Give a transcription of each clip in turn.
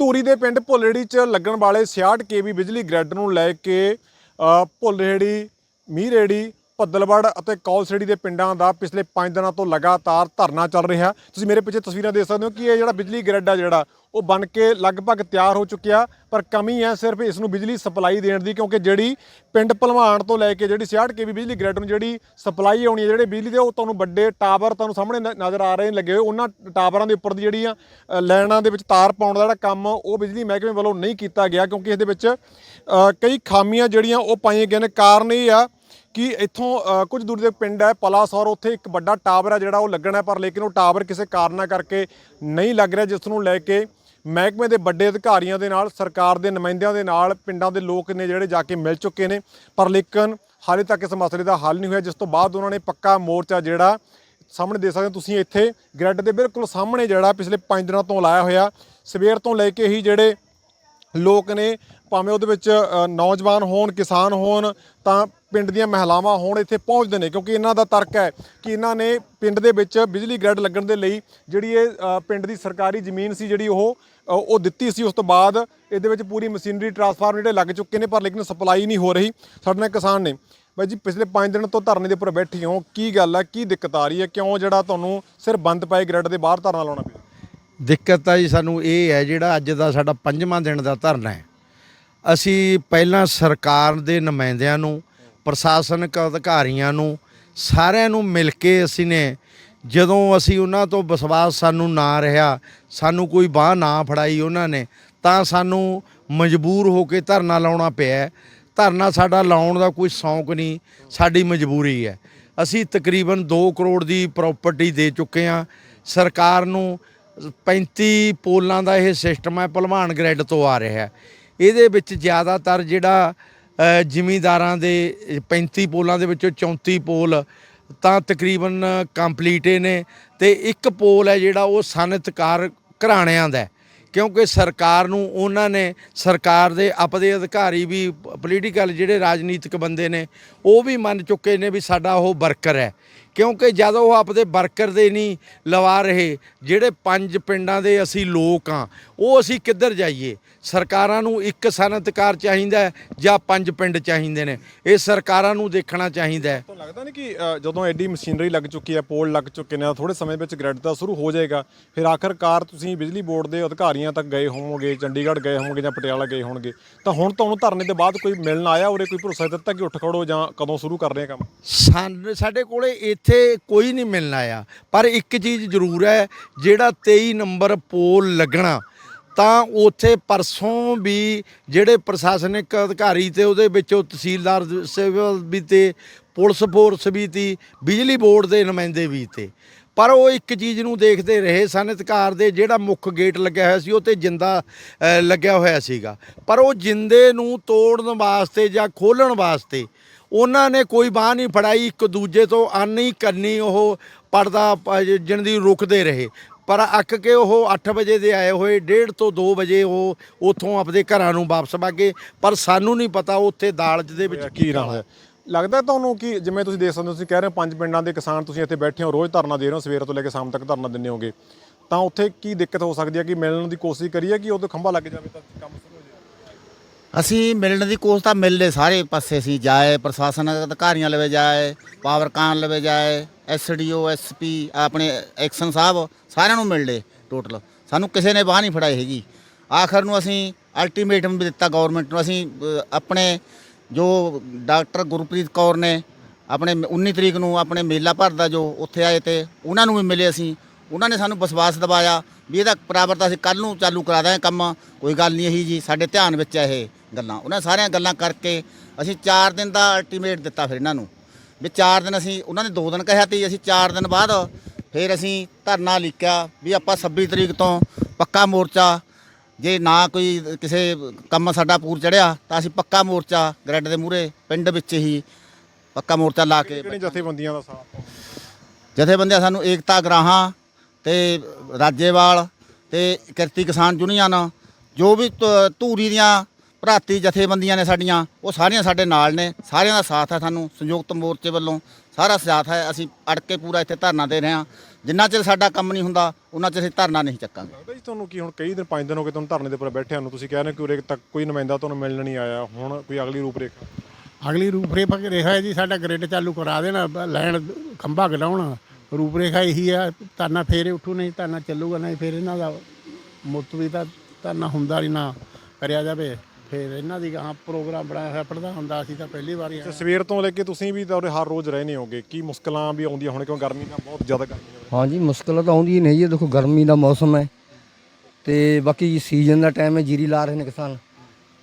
ਧੂਰੀ ਦੇ ਪਿੰਡ ਭੁੱਲੜੀ 'ਚ ਲੱਗਣ ਵਾਲੇ 66 ਕੇਵੀ ਬਿਜਲੀ ਗ੍ਰਿਡ ਨੂੰ ਲੈ ਕੇ ਅ, ਭੁੱਲੜੀ ਮੀਰੇੜੀ ਭੱਦਲਵੜ ਅਤੇ ਕੌਲਸੇੜੀ ਦੇ ਪਿੰਡਾਂ ਦਾ ਪਿਛਲੇ 5 ਦਿਨਾਂ ਤੋਂ ਲਗਾਤਾਰ ਧਰਨਾ ਚੱਲ ਰਿਹਾ। ਤੁਸੀਂ ਮੇਰੇ ਪਿੱਛੇ ਤਸਵੀਰਾਂ ਦੇਖ ਸਕਦੇ ਹੋ ਕਿ ਇਹ ਜਿਹੜਾ ਬਿਜਲੀ ਗ੍ਰਿਡ ਆ ਜਿਹੜਾ ਉਹ ਬਣ ਕੇ ਲਗਭਗ ਤਿਆਰ ਹੋ ਚੁੱਕਿਆ ਪਰ ਕਮੀ ਹੈ ਸਿਰਫ ਇਸ ਨੂੰ ਬਿਜਲੀ ਸਪਲਾਈ ਦੇਣ ਦੀ ਕਿਉਂਕਿ ਜਿਹੜੀ ਪਿੰਡ ਭਲਵਾਨ ਤੋਂ ਲੈ ਕੇ ਜਿਹੜੀ 66 ਕੇਵੀ ਬਿਜਲੀ ਗ੍ਰਿਡ ਨੂੰ ਜਿਹੜੀ ਸਪਲਾਈ ਆਉਣੀ ਹੈ ਜਿਹੜੇ ਬਿਜਲੀ ਦੇ ਉਹ ਤੁਹਾਨੂੰ ਵੱਡੇ ਟਾਵਰ ਤੁਹਾਨੂੰ ਸਾਹਮਣੇ ਨਜ਼ਰ ਆ ਰਹੇ ਨੇ ਲੱਗੇ ਹੋਏ। ਉਹਨਾਂ ਟਾਵਰਾਂ ਦੇ ਉੱਪਰ ਦੀ ਜਿਹੜੀਆਂ ਅ, ਲਾਈਨਾਂ ਦੇ ਵਿੱਚ ਤਾਰ ਪਾਉਣ ਦਾ ਜਿਹੜਾ ਕੰਮ ਉਹ ਬਿਜਲੀ ਮਹਿਕਮੇ ਵੱਲੋਂ ਨਹੀਂ ਕੀਤਾ ਗਿਆ ਕਿਉਂਕਿ ਇਸ ਦੇ ਵਿੱਚ ਕਈ ਖਾਮੀਆਂ ਜਿਹੜੀਆਂ ਉਹ ਪਾਈਆਂ ਗਈਆਂ ਨੇ। ਕਾਰਨ ਇਹ ਆ ਕਿ ਇੱਥੋਂ ਕੁਝ ਦੂਰ ਦੇ ਪਿੰਡ ਹੈ, ਪਲਾਸੌਰ, ਉੱਥੇ ਇੱਕ ਵੱਡਾ ਟਾਵਰ ਹੈ ਜਿਹੜਾ ਉਹ ਲੱਗਣਾ ਪਰ ਲੇਕਿਨ ਉਹ ਟਾਵਰ ਕਿਸੇ ਕਾਰਨਾਂ ਕਰਕੇ ਨਹੀਂ ਲੱਗ ਰਿਹਾ, ਜਿਸ ਨੂੰ ਲੈ ਕੇ ਮਹਿਕਮੇ ਦੇ ਵੱਡੇ ਅਧਿਕਾਰੀਆਂ ਦੇ ਨਾਲ, ਸਰਕਾਰ ਦੇ ਨੁਮਾਇੰਦਿਆਂ ਦੇ ਨਾਲ, ਪਿੰਡਾਂ ਦੇ ਲੋਕ ਨੇ ਜਿਹੜੇ ਜਾ ਕੇ ਮਿਲ ਚੁੱਕੇ ਨੇ। ਪਰ ਲੇਕਿਨ ਹਾਲੇ ਤੱਕ ਇਸ ਮਸਲੇ ਦਾ ਹੱਲ ਨਹੀਂ ਹੋਇਆ, ਜਿਸ ਤੋਂ ਬਾਅਦ ਉਹਨਾਂ ਨੇ ਪੱਕਾ ਮੋਰਚਾ ਜਿਹੜਾ ਸਾਹਮਣੇ ਦੇ ਸਕਦੇ ਹੋ ਤੁਸੀਂ ਇੱਥੇ। ਗ੍ਰਿਡ ਦੇ ਬਿਲਕੁਲ ਸਾਹਮਣੇ ਜਿਹੜਾ ਪਿਛਲੇ 5 ਦਿਨਾਂ ਤੋਂ ਲਾਇਆ ਹੋਇਆ, ਸਵੇਰ ਤੋਂ ਲੈ ਕੇ ਹੀ ਜਿਹੜੇ ਲੋਕ ਨੇ ਭਾਵੇਂ ਉਹਦੇ ਵਿੱਚ ਨੌਜਵਾਨ ਹੋਣ, ਕਿਸਾਨ ਹੋਣ, ਤਾਂ ਪਿੰਡ ਦੀਆਂ ਮਹਿਲਾਵਾਂ ਹੋਣ, ਇੱਥੇ ਪਹੁੰਚਦੇ ਨੇ, ਕਿਉਂਕਿ ਇਹਨਾਂ ਦਾ ਤਰਕ ਹੈ ਕਿ ਇਹਨਾਂ ਨੇ ਪਿੰਡ ਦੇ ਵਿੱਚ ਬਿਜਲੀ ਗ੍ਰਿਡ ਲੱਗਣ ਦੇ ਲਈ ਜਿਹੜੀ ਇਹ ਪਿੰਡ ਦੀ ਸਰਕਾਰੀ ਜ਼ਮੀਨ ਸੀ ਜਿਹੜੀ ਉਹ ਉਹ ਦਿੱਤੀ ਸੀ। ਉਸ ਤੋਂ ਬਾਅਦ ਇਹਦੇ ਵਿੱਚ ਪੂਰੀ ਮਸ਼ੀਨਰੀ ਟਰਾਂਸਫਾਰਮਰ ਜਿਹੜੇ ਲੱਗ ਚੁੱਕੇ ਨੇ, ਪਰ ਲੇਕਿਨ ਸਪਲਾਈ ਨਹੀਂ ਹੋ ਰਹੀ ਸਾਡੇ ਨਾਲ ਕਿਸਾਨ ਨੇ। ਬਾਈ ਜੀ, ਪਿਛਲੇ 5 ਦਿਨ ਤੋਂ ਧਰਨੇ ਦੇ ਉੱਪਰ ਬੈਠੀ ਹੋ, ਕੀ ਗੱਲ ਹੈ, ਕੀ ਦਿੱਕਤ ਆ ਰਹੀ ਹੈ, ਕਿਉਂ ਜਿਹੜਾ ਤੁਹਾਨੂੰ ਸਿਰ ਬੰਦ ਪਏ ਗ੍ਰਿਡ ਦੇ ਬਾਹਰ ਧਰਨਾ ਲਾਉਣਾ ਪਿਆ? ਦਿੱਕਤ ਤਾਂ ਜੀ ਸਾਨੂੰ ਇਹ ਹੈ ਜਿਹੜਾ ਅੱਜ ਦਾ ਸਾਡਾ ਪੰਜਵਾਂ ਦਿਨ ਦਾ ਧਰਨਾ ਹੈ। ਅਸੀਂ ਪਹਿਲਾਂ ਸਰਕਾਰ ਦੇ ਨੁਮਾਇੰਦਿਆਂ ਨੂੰ, ਪ੍ਰਸ਼ਾਸਨਿਕ ਅਧਿਕਾਰੀਆਂ ਨੂੰ, ਸਾਰਿਆਂ ਨੂੰ ਮਿਲ ਕੇ ਅਸੀਂ ਨੇ ਜਦੋਂ ਅਸੀਂ ਉਹਨਾਂ ਤੋਂ ਵਿਸ਼ਵਾਸ ਸਾਨੂੰ ਨਾ ਰਿਹਾ, ਸਾਨੂੰ ਕੋਈ ਬਾਹ ਨਾ ਫੜਾਈ ਉਹਨਾਂ ਨੇ, ਤਾਂ ਸਾਨੂੰ ਮਜਬੂਰ ਹੋ ਕੇ ਧਰਨਾ ਲਾਉਣਾ ਪਿਆ ਧਰਨਾ ਸਾਡਾ ਲਾਉਣ ਦਾ ਕੋਈ ਸ਼ੌਂਕ ਨਹੀਂ, ਸਾਡੀ ਮਜਬੂਰੀ ਹੈ। ਅਸੀਂ ਤਕਰੀਬਨ 2 ਕਰੋੜ ਦੀ ਪ੍ਰਾਪਰਟੀ ਦੇ ਚੁੱਕੇ ਹਾਂ। ਸਰਕਾਰ ਨੂੰ 35 ਪੋਲਾਂ ਦਾ ਇਹ ਸਿਸਟਮ ਹੈ, ਭਲਵਾਨ ਗ੍ਰੈਡ ਤੋਂ ਆ ਰਿਹਾ ਹੈ। ਇਹਦੇ ਵਿੱਚ ਜ਼ਿਆਦਾਤਰ ਜਿਹੜਾ ਅ, ਜ਼ਿਮੀਂਦਾਰਾਂ ਦੇ 35 ਪੋਲਾਂ ਦੇ ਵਿੱਚੋਂ 34 ਪੋਲ ਤਾਂ ਤਕਰੀਬਨ ਕੰਪਲੀਟ ਨੇ ਤੇ ਇੱਕ ਪੋਲ ਹੈ ਜਿਹੜਾ ਉਹ ਸਨਅਤਕਾਰ ਘਰਾਣਿਆਂ ਦਾ ਕਿਉਂਕਿ ਸਰਕਾਰ ਨੂੰ ਉਹਨਾਂ ਨੇ ਸਰਕਾਰ ਦੇ ਆਪਦੇ ਅਧਿਕਾਰੀ ਵੀ ਪੋਲੀਟੀਕਲ ਜਿਹੜੇ ਰਾਜਨੀਤਿਕ ਬੰਦੇ ਨੇ ਉਹ ਵੀ ਮੰਨ ਚੁੱਕੇ ਨੇ ਵੀ ਸਾਡਾ ਉਹ ਵਰਕਰ ਹੈ। ਕਿਉਂਕਿ ਜਦ ਉਹ ਆਪਦੇ ਵਰਕਰ ਦੇ ਨਹੀਂ ਲਵਾ ਰਹੇ ਜਿਹੜੇ ਪੰਜ ਪਿੰਡਾਂ ਦੇ ਅਸੀਂ ਲੋਕ ਆ ਉਹ ਅਸੀਂ ਕਿੱਧਰ ਜਾਈਏ? ਸਰਕਾਰਾਂ ਨੂੰ ਇੱਕ ਸਨਅਤਕਾਰ ਚਾਹੀਦਾ ਜਾਂ ਪੰਜ ਪਿੰਡ ਚਾਹੀਦੇ ਨੇ? ਇਹ ਸਰਕਾਰਾਂ ਨੂੰ ਦੇਖਣਾ ਚਾਹੀਦਾ ਹੈ। ਲੱਗਦਾ ਨਹੀਂ ਕਿ ਜਦੋਂ ਐਡੀ ਮਸ਼ੀਨਰੀ ਲੱਗ ਚੁੱਕੀ ਹੈ ਪੋਲ ਲੱਗ ਚੁੱਕੇ ਨੇ ਥੋੜੇ ਸਮੇਂ ਵਿੱਚ ਗ੍ਰਿਡ ਤਾਂ ਸ਼ੁਰੂ ਹੋ ਜਾਏਗਾ। ਫਿਰ ਆਖਰਕਾਰ ਤੁਸੀਂ ਬਿਜਲੀ ਬੋਰਡ ਦੇ ਅਧਿਕਾਰੀਆਂ ਤੱਕ ਗਏ ਹੋਵੋਗੇ ਚੰਡੀਗੜ੍ਹ ਗਏ ਹੋਵੋਗੇ ਜਾਂ ਪਟਿਆਲਾ ਗਏ ਹੋਣਗੇ ਤਾਂ ਹੁਣ ਤੁਹਾਨੂੰ ਧਰਨੇ ਦੇ ਬਾਅਦ ਕੋਈ ਮਿਲਣ ਆਇਆ ਉਰੇ ਕੋਈ ਭਰੋਸਾ ਦਿੱਤਾ ਕਿ ਉੱਠ ਖੜੋ ਜਾਂ ਕਦੋਂ ਸ਼ੁਰੂ ਕਰ ਰਹੇ ਕੰਮ? ਸਾਡੇ ਕੋਲੇ ਇੱਥੇ ਕੋਈ ਨਹੀਂ ਮਿਲਣ ਆਇਆ। ਪਰ ਇੱਕ ਚੀਜ਼ ਜ਼ਰੂਰ ਹੈ, ਜਿਹੜਾ 23 ਨੰਬਰ ਪੋਲ ਲੱਗਣਾ, ਤਾਂ ਉੱਥੇ ਪਰਸੋਂ ਵੀ ਜਿਹੜੇ ਪ੍ਰਸ਼ਾਸਨਿਕ ਅਧਿਕਾਰੀ ਤੇ ਉਹਦੇ ਵਿੱਚੋਂ ਤਹਿਸੀਲਦਾਰ ਸਿਵਲ ਵੀ ਤੇ ਪੁਲਿਸ ਫੋਰਸ ਵੀ ਤੀ, ਬਿਜਲੀ ਬੋਰਡ ਦੇ ਨੁਮਾਇੰਦੇ ਵੀ ਤੇ। ਪਰ ਉਹ ਇੱਕ ਚੀਜ਼ ਨੂੰ ਦੇਖਦੇ ਰਹੇ ਸਨ, ਅਧਿਕਾਰ ਦੇ ਜਿਹੜਾ ਮੁੱਖ ਗੇਟ ਲੱਗਿਆ ਹੋਇਆ ਸੀ, ਉਹ ਤੇ ਜਿੰਦਾ ਲੱਗਿਆ ਹੋਇਆ ਸੀਗਾ। ਪਰ ਉਹ ਜਿੰਦੇ ਨੂੰ ਤੋੜਨ ਵਾਸਤੇ ਜਾਂ ਖੋਲਣ ਵਾਸਤੇ ਉਹਨਾਂ ਨੇ ਕੋਈ ਬਾਹ ਨਹੀਂ ਫੜਾਈ, ਇੱਕ ਦੂਜੇ ਤੋਂ ਆਨੀ ਕਰਨੀ ਉਹ ਪਰਦਾ ਜਣ ਰੁਕਦੇ ਰਹੇ। ਪਰ ਅੱਕ ਕੇ ਉਹ 8 ਵਜੇ ਦੇ ਆਏ ਹੋਏ 1:30 ਤੋਂ 2 ਵਜੇ ਉਹ ਉੱਥੋਂ ਆਪਣੇ ਘਰਾਂ ਨੂੰ ਵਾਪਸ ਵਾਗੇ ਪਰ ਸਾਨੂੰ ਨਹੀਂ ਪਤਾ ਉੱਥੇ ਦਾਲਚ ਦੇ ਵਿੱਚ ਕੀ ਨਾ ਹੈ। ਲੱਗਦਾ ਤੁਹਾਨੂੰ ਕਿ ਜਿਵੇਂ ਤੁਸੀਂ ਦੇਖ ਸਕਦੇ ਹੋ, ਤੁਸੀਂ ਕਹਿ ਰਹੇ ਹੋ ਪੰਜ ਪਿੰਡਾਂ ਦੇ ਕਿਸਾਨ ਤੁਸੀਂ ਇੱਥੇ ਬੈਠੇ ਹੋ, ਰੋਜ਼ ਧਰਨਾ ਦੇ ਰਹੇ ਹੋ, ਸਵੇਰ ਤੋਂ ਲੈ ਕੇ ਸ਼ਾਮ ਤੱਕ ਧਰਨਾ ਦਿੰਦੇ ਹੋਗੇ। ਤਾਂ ਉੱਥੇ ਕੀ ਦਿੱਕਤ ਹੋ ਸਕਦੀ ਹੈ ਕਿ ਮਿਲਣ ਦੀ ਕੋਸ਼ਿਸ਼ ਕਰੀਏ ਕਿ ਉਦੋਂ ਖੰਭਾ ਲੱਗ ਜਾਵੇ ਤਾਂ ਕੰਮ ਅਸੀਂ ਮਿਲਣ ਦੀ ਕੋਸ਼ਿਸ਼ ਤਾਂ ਮਿਲ ਲਏ ਸਾਰੇ ਪਾਸੇ ਅਸੀਂ ਜਾਏ, ਪ੍ਰਸ਼ਾਸਨ ਅਧਿਕਾਰੀਆਂ ਲਵੇ ਜਾਏ, ਪਾਵਰ ਕਾਨ ਲਵੇ ਜਾਏ ਐਸਡੀਓ ਐਸਪੀ ਆਪਣੇ ਐਕਸ਼ਨ ਸਾਹਿਬ ਸਾਰਿਆਂ ਨੂੰ ਮਿਲ ਲਏ ਟੋਟਲ ਸਾਨੂੰ ਕਿਸੇ ਨੇ ਬਾਹ ਨਹੀਂ ਫੜਾਈ ਹੈਗੀ। ਆਖਰ ਨੂੰ ਅਸੀਂ ਅਲਟੀਮੇਟਮ ਵੀ ਦਿੱਤਾ ਗਵਰਨਮੈਂਟ ਨੂੰ। ਅਸੀਂ ਆਪਣੇ ਜੋ ਡਾਕਟਰ ਗੁਰਪ੍ਰੀਤ ਕੌਰ ਨੇ ਆਪਣੇ 19 ਤਰੀਕ ਨੂੰ ਆਪਣੇ ਮੇਲਾ ਭਰਦਾ ਜੋ ਉੱਥੇ ਆਏ ਤੇ ਉਹਨਾਂ ਨੂੰ ਵੀ ਮਿਲੇ ਅਸੀਂ। ਉਹਨਾਂ ਨੇ ਸਾਨੂੰ ਵਿਸ਼ਵਾਸ ਦਿਵਾਇਆ ਵੀ ਇਹਦਾ ਬਰਾਬਰ ਤਾਂ ਅਸੀਂ ਕੱਲ ਨੂੰ ਚਾਲੂ ਕਰਾ ਦਾਂਗੇ ਕੰਮ। ਕੋਈ ਗੱਲ ਨਹੀਂ ਇਹੀ ਜੀ, ਸਾਡੇ ਧਿਆਨ ਵਿੱਚ ਹੈ ਇਹ। ਗੱਲਾਂ। ਉਹਨਾਂ ਸਾਰੀਆਂ ਗੱਲਾਂ ਕਰਕੇ ਅਸੀਂ 4 ਦਿਨ ਦਾ ਅਲਟੀਮੇਟ ਦਿੱਤਾ ਫਿਰ ਇਹਨਾਂ ਨੂੰ। ਵੀ 4 ਦਿਨ ਅਸੀਂ ਉਹਨਾਂ ਨੇ 2 ਦਿਨ ਕਿਹਾ ਤੇ ਅਸੀਂ 4 ਦਿਨ ਬਾਅਦ ਫਿਰ ਅਸੀਂ ਧਰਨਾ ਲਿਖਿਆ ਵੀ ਆਪਾਂ 26 ਤਰੀਕ ਤੋਂ ਪੱਕਾ ਮੋਰਚਾ ਜੇ ਨਾ ਕੋਈ ਕਿਸੇ ਕੰਮ ਸਾਡਾ ਪੂਰ ਚੜਿਆ ਤਾਂ ਅਸੀਂ ਪੱਕਾ ਮੋਰਚਾ ਗ੍ਰੈਡ ਦੇ ਮੂਹਰੇ ਪਿੰਡ ਵਿੱਚ ਹੀ ਪੱਕਾ ਮੋਰਚਾ ਲਾ ਕੇ ਕਿਹੜੀ ਜਥੇਬੰਦੀਆਂ ਦਾ ਸਾਥ ਜਥੇਬੰਦੀਆਂ ਸਾਨੂੰ ਏਕਤਾ ਗਰਾਹਾਂ ਤੇ ਰਾਜੇਵਾਲ ਤੇ ਕਿਰਤੀ ਕਿਸਾਨ ਯੂਨੀਅਨ ਜੋ ਵੀ ਧੂਰੀ ਦੀਆਂ ਭਰਾਤੀ ਜਥੇਬੰਦੀਆਂ ਨੇ ਸਾਡੀਆਂ ਉਹ ਸਾਰੀਆਂ ਸਾਡੇ ਨਾਲ ਨੇ ਸਾਰਿਆਂ ਦਾ ਸਾਥ ਹੈ ਸਾਨੂੰ ਸੰਯੁਕਤ ਮੋਰਚੇ ਵੱਲੋਂ ਸਾਰਾ ਸਾਥ ਹੈ ਅਸੀਂ ਅੜ ਕੇ ਪੂਰਾ ਇੱਥੇ ਧਰਨਾ ਦੇ ਰਹੇ ਹਾਂ। ਜਿੰਨਾ ਚਿਰ ਸਾਡਾ ਕੰਮ ਨਹੀਂ ਹੁੰਦਾ ਉਹਨਾਂ ਚਿਰ ਅਸੀਂ ਧਰਨਾ ਨਹੀਂ ਚੱਕਾਂਗੇ। ਲੱਗਦਾ ਜੀ ਤੁਹਾਨੂੰ ਕੀ ਹੁਣ ਕਈ ਦਿਨ ਪੰਜ ਦਿਨ ਹੋ ਗਏ ਤੁਹਾਨੂੰ ਧਰਨੇ ਦੇ ਉੱਪਰ ਬੈਠਿਆਂ ਨੂੰ ਤੁਸੀਂ ਕਹਿ ਰਹੇ ਹੋ ਕਿ ਉਰੇ ਤੱਕ ਕੋਈ ਨੁਮਾਇੰਦਾ ਤੁਹਾਨੂੰ ਮਿਲਣ ਨਹੀਂ ਆਇਆ ਹੁਣ ਕੋਈ ਅਗਲੀ ਰੂਪਰੇਖਾ? ਅਗਲੀ ਰੂਪਰੇਖਾ ਰਿਹਾ ਹੈ ਜੀ ਸਾਡਾ ਗ੍ਰਿਡ ਚਾਲੂ ਕਰਾ ਦੇਣਾ ਲਾਈਨ ਖੰਭਾ ਕਢਾਉਣਾ ਰੂਪਰੇਖਾ ਇਹੀ ਆ ਧਰਨਾ ਫੇਰੇ ਉੱਠੂ ਨਹੀਂ ਧਰਨਾ ਚੱਲੂਗਾ ਨਹੀਂ ਫਿਰ ਇਹਨਾਂ ਦਾ ਮੁੱਤ ਵੀ ਤਾਂ ਧਰਨਾ ਹੁੰਦਾ ਨਹੀਂ ਨਾ ਕਰਿਆ ਜਾਵੇ। ਫਿਰ ਇਹਨਾਂ ਦੀ ਗਾਂ ਪ੍ਰੋਗਰਾਮ ਬਣਾਇਆ ਹੋਇਆ ਪ੍ਰਧਾਨ ਹੁੰਦਾ ਅਸੀਂ ਤਾਂ ਪਹਿਲੀ ਵਾਰੀ ਤੇ ਆਏ। ਸਵੇਰ ਤੋਂ ਲੈ ਕੇ ਤੁਸੀਂ ਵੀ ਤਾਂ ਉਰੇ ਹਰ ਰੋਜ਼ ਰਹਿੰਦੇ ਹੋਗੇ। ਕੀ ਮੁਸ਼ਕਲਾਂ ਵੀ ਆਉਂਦੀਆਂ ਹੁਣ ਕਿਉਂ ਗਰਮੀ ਦਾ ਬਹੁਤ ਜ਼ਿਆਦਾ ਗਰਮੀ ਹੋ ਹਾਂਜੀ ਮੁਸ਼ਕਲਾਂ ਤਾਂ ਆਉਂਦੀ ਹੀ ਨਹੀਂ ਹੈ ਦੇਖੋ ਗਰਮੀ ਦਾ ਮੌਸਮ ਹੈ। ਤੇ ਬਾਕੀ ਸੀਜ਼ਨ ਦਾ ਟਾਈਮ ਹੈ ਜੀਰੀ ਲਾ ਰਹੇ ਨੇ ਕਿਸਾਨ।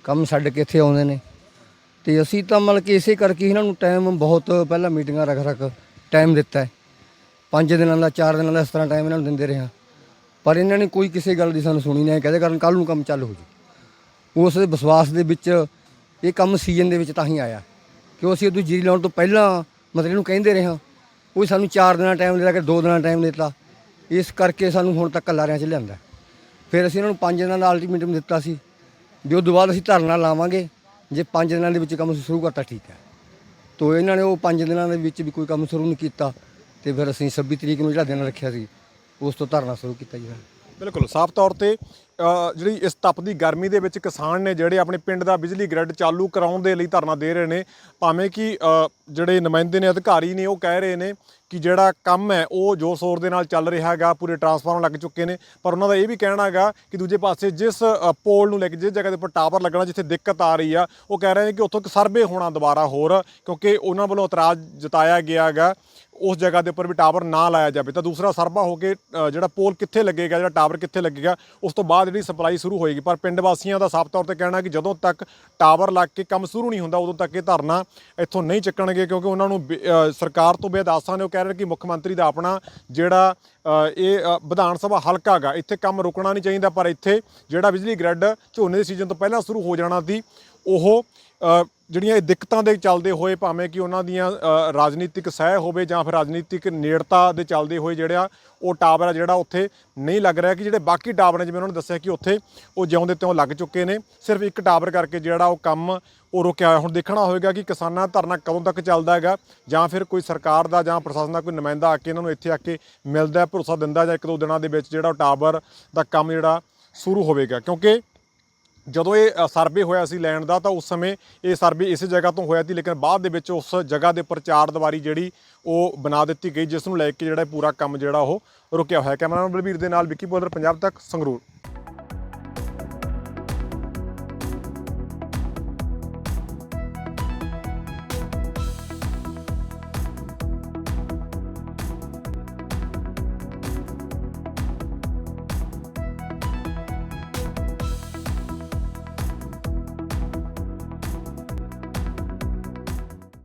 ਕੰਮ ਛੱਡ ਕੇ ਇੱਥੇ ਆਉਂਦੇ ਨੇ। ਤੇ ਅਸੀਂ ਤਾਂ ਮਤਲਬ ਕਿ ਇਸੇ ਕਰਕੇ ਇਹਨਾਂ ਨੂੰ ਟਾਈਮ ਬਹੁਤ ਪਹਿਲਾਂ ਮੀਟਿੰਗਾਂ ਰੱਖ ਰੱਖ ਟਾਈਮ ਦਿੱਤਾ ਹੈ। ਪੰਜ ਦਿਨਾਂ ਦਾ ਚਾਰ ਦਿਨਾਂ ਦਾ ਇਸ ਤਰ੍ਹਾਂ ਟਾਈਮ ਇਹਨਾਂ ਨੂੰ ਦਿੰਦੇ ਰਹੇ ਹਾਂ। ਪਰ ਇਹਨਾਂ ਨੇ ਕੋਈ ਕਿਸੇ ਗੱਲ ਦੀ ਸਾਨੂੰ ਸੁਣੀ ਨਹੀਂ ਕਹਦੇ ਕਾਰਨ ਕੱਲ ਨੂੰ ਕੰਮ ਚਾਲੂ ਹੋ ਜੂ ਉਸ ਦੇ ਵਿਸ਼ਵਾਸ ਦੇ ਵਿੱਚ ਇਹ ਕੰਮ ਸੀਜ਼ਨ ਦੇ ਵਿੱਚ ਤਾਂ ਹੀ ਆਇਆ। ਕਿ ਅਸੀਂ ਉਦੋਂ ਜੀਰੀ ਲਾਉਣ ਤੋਂ ਪਹਿਲਾਂ ਮਤਲਬ ਇਹਨੂੰ ਕਹਿੰਦੇ ਰਹੇ ਹਾਂ, ਉਹ ਸਾਨੂੰ 4 ਦਿਨਾਂ ਟਾਈਮ ਦਿੱਤਾ ਕਿ 2 ਦਿਨਾਂ ਟਾਈਮ ਦਿੱਤਾ। ਇਸ ਕਰਕੇ ਸਾਨੂੰ ਹੁਣ ਤੱਕ ਲਾਰਿਆਂ 'ਚ ਲਿਆਂਦਾ। ਫਿਰ ਅਸੀਂ ਇਹਨਾਂ ਨੂੰ 5 ਦਿਨਾਂ ਦਾ ਅਲਟੀਮੇਟਮ ਦਿੱਤਾ ਸੀ ਵੀ ਉਹ ਤੋਂ ਬਾਅਦ ਅਸੀਂ ਧਰਨਾ ਲਾਵਾਂਗੇ, ਜੇ 5 ਦਿਨਾਂ ਦੇ ਵਿੱਚ ਕੰਮ ਸ਼ੁਰੂ ਕਰਤਾ, ਠੀਕ ਹੈ। ਤੋ ਇਹਨਾਂ ਨੇ ਉਹ 5 ਦਿਨਾਂ ਦੇ ਵਿੱਚ ਵੀ ਕੋਈ ਕੰਮ ਸ਼ੁਰੂ ਨਹੀਂ ਕੀਤਾ ਤੇ ਫਿਰ ਅਸੀਂ 26 ਤਰੀਕ ਨੂੰ ਜਿਹੜਾ ਦਿਨ ਰੱਖਿਆ ਸੀ, ਉਸ ਤੋਂ ਧਰਨਾ ਸ਼ੁਰੂ ਕੀਤਾ ਜੀ। ਬਿਲਕੁਲ, ਸਾਫ਼ ਤੌਰ ਤੇ ਜਿਹੜੀ ਇਸ ਤਪਦੀ ਗਰਮੀ ਦੇ ਵਿੱਚ ਕਿਸਾਨ ਨੇ ਜਿਹੜੇ ਆਪਣੇ ਪਿੰਡ ਦਾ ਬਿਜਲੀ ਗ੍ਰਿਡ ਚਾਲੂ ਕਰਾਉਣ ਦੇ ਲਈ ਧਰਨਾ ਦੇ ਰਹੇ ਨੇ, ਭਾਵੇਂ ਕਿ ਜਿਹੜੇ ਨੁਮਾਇੰਦੇ ਨੇ, ਅਧਿਕਾਰੀ ਨੇ, ਉਹ ਕਹਿ ਰਹੇ ਨੇ ਕਿ ਜਿਹੜਾ ਕੰਮ ਹੈ, ਉਹ ਜ਼ੋਰ ਸ਼ੋਰ ਦੇ ਨਾਲ ਚੱਲ ਰਿਹਾ ਹੈਗਾ, ਪੂਰੇ ਟਰਾਂਸਫਾਰਮਰ ਲੱਗ ਚੁੱਕੇ ਨੇ, ਪਰ ਉਹਨਾਂ ਦਾ ਇਹ ਵੀ ਕਹਿਣਾ ਹੈਗਾ ਕਿ ਦੂਜੇ ਪਾਸੇ ਜਿਸ ਪੋਲ ਨੂੰ ਲੈ ਕੇ, ਜਿਸ ਜਗ੍ਹਾ ਦੇ ਉੱਪਰ ਟਾਵਰ ਲੱਗਣਾ ਜਿੱਥੇ ਦਿੱਕਤ ਆ ਰਹੀ ਆ, ਉਹ ਕਹਿ ਰਹੇ ਨੇ ਕਿ ਉੱਥੋਂ ਇੱਕ ਸਰਵੇ ਹੋਣਾ ਦੁਬਾਰਾ ਹੋਰ, ਕਿਉਂਕਿ ਉਹਨਾਂ ਵੱਲੋਂ ਇਤਰਾਜ਼ ਜਤਾਇਆ ਗਿਆ ਹੈਗਾ ਉਸ ਜਗ੍ਹਾ ਦੇ ਉੱਪਰ ਵੀ ਟਾਵਰ ਨਾ ਲਾਇਆ ਜਾਵੇ। ਤਾਂ ਦੂਸਰਾ ਸਰਵਾ ਹੋ ਕੇ ਜਿਹੜਾ ਪੋਲ ਕਿੱਥੇ ਲੱਗੇਗਾ, ਜਿਹੜਾ ਟਾਵਰ ਕਿੱਥੇ ਲੱਗੇਗਾ, ਉਸ ਤੋਂ ਬਾਅਦ ਜਿਹੜੀ ਸਪਲਾਈ ਸ਼ੁਰੂ ਹੋਏਗੀ। ਪਰ ਪਿੰਡ ਵਾਸੀਆਂ ਦਾ ਸਾਫ਼ ਤੌਰ ਤੇ ਕਹਿਣਾ ਕਿ ਜਦੋਂ ਤੱਕ ਟਾਵਰ ਲੱਗ ਕੇ ਕੰਮ ਸ਼ੁਰੂ ਨਹੀਂ ਹੁੰਦਾ, ਉਦੋਂ ਤੱਕ ਇਹ ਧਰਨਾ ਇੱਥੋਂ ਨਹੀਂ ਚੱਕਣਗੇ, ਕਿਉਂਕਿ ਉਹਨਾਂ ਨੂੰ ਬੇ- ਸਰਕਾਰ ਤੋਂ ਬੇਦਾਸਾਂ ਨੇ ਉਹ ਕਹਿ ਰਹੇ ਕਿ ਮੁੱਖ ਮੰਤਰੀ ਦਾ ਆਪਣਾ ਜਿਹੜਾ ਇਹ ਵਿਧਾਨ ਸਭਾ ਹਲਕਾ ਗਾ ਇੱਥੇ ਕੰਮ ਰੁਕਣਾ ਨਹੀਂ ਚਾਹੀਦਾ। ਪਰ ਇੱਥੇ ਜਿਹੜਾ ਬਿਜਲੀ ਗ੍ਰਿਡ ਝੋਨੇ ਦੇ ਸੀਜ਼ਨ ਤੋਂ ਪਹਿਲਾਂ ਸ਼ੁਰੂ ਹੋ ਜਾਣਾ ਸੀ, ਉਹ ਜਿਹੜੀਆਂ ਇਹ ਦਿੱਕਤਾਂ ਦੇ ਚੱਲਦੇ ਹੋਏ ਭਾਵੇਂ ਕਿ ਉਹਨਾਂ ਦੀਆਂ ਰਾਜਨੀਤਿਕ ਸਹਿ ਹੋਵੇ ਜਾਂ ਫਿਰ ਰਾਜਨੀਤਿਕ ਨੇੜਤਾ ਦੇ ਚੱਲਦੇ ਹੋਏ ਜਿਹੜਾ ਉਹ ਟਾਵਰ ਆ ਜਿਹੜਾ ਉੱਥੇ ਨਹੀਂ ਲੱਗ ਰਿਹਾ ਕਿ ਜਿਹੜੇ ਬਾਕੀ ਟਾਵਰ ਨੇ, ਜਿਵੇਂ ਉਹਨਾਂ ਨੇ ਦੱਸਿਆ ਕਿ ਉੱਥੇ ਉਹ ਜਿਉਂਦੇ ਤਿਉਂ ਲੱਗ ਚੁੱਕੇ ਨੇ। ਸਿਰਫ ਇੱਕ ਟਾਵਰ ਕਰਕੇ ਜਿਹੜਾ ਉਹ ਕੰਮ ਉਹ ਰੁਕਿਆ ਹੋਇਆ। ਹੁਣ ਦੇਖਣਾ ਹੋਵੇਗਾ ਕਿ ਕਿਸਾਨਾਂ ਦਾ ਧਰਨਾ ਕਦੋਂ ਤੱਕ ਚੱਲਦਾ ਹੈਗਾ, ਜਾਂ ਫਿਰ ਕੋਈ ਸਰਕਾਰ ਦਾ ਜਾਂ ਪ੍ਰਸ਼ਾਸਨ ਦਾ ਕੋਈ ਨੁਮਾਇੰਦਾ ਆ ਕੇ ਇਹਨਾਂ ਨੂੰ ਇੱਥੇ ਆ ਕੇ ਮਿਲਦਾ ਭਰੋਸਾ ਦਿੰਦਾ ਜਾਂ ਇੱਕ ਦੋ ਦਿਨਾਂ ਦੇ ਵਿੱਚ ਜਿਹੜਾ ਉਹ ਟਾਵਰ ਦਾ ਕੰਮ ਜਿਹੜਾ ਸ਼ੁਰੂ ਹੋਵੇਗਾ। ਕਿਉਂਕਿ ਜਦੋਂ ਇਹ ਸਰਵੇ ਹੋਇਆ ਸੀ ਲੈਂਡ ਦਾ, ਤਾਂ ਉਸ ਸਮੇਂ ਇਹ ਸਰਵੇ ਇਸੇ ਜਗ੍ਹਾ ਤੋਂ ਹੋਇਆ ਸੀ, ਲੇਕਿਨ ਬਾਅਦ ਦੇ ਵਿੱਚ ਉਸ ਜਗ੍ਹਾ ਦੇ ਉੱਪਰ ਚਾਰ ਦੀਵਾਰੀ ਜਿਹੜੀ ਉਹ ਬਣਾ ਦਿੱਤੀ ਗਈ, ਜਿਸ ਨੂੰ ਲੈ ਕੇ ਜਿਹੜਾ ਪੂਰਾ ਕੰਮ ਜਿਹੜਾ ਉਹ ਰੁਕਿਆ ਹੋਇਆ। ਕੈਮਰਾਮੈਨ ਬਲਬੀਰ ਦੇ ਨਾਲ ਵਿੱਕੀ ਬੋਲਰ, ਪੰਜਾਬ ਤੱਕ ਸੰਗਰੂਰ।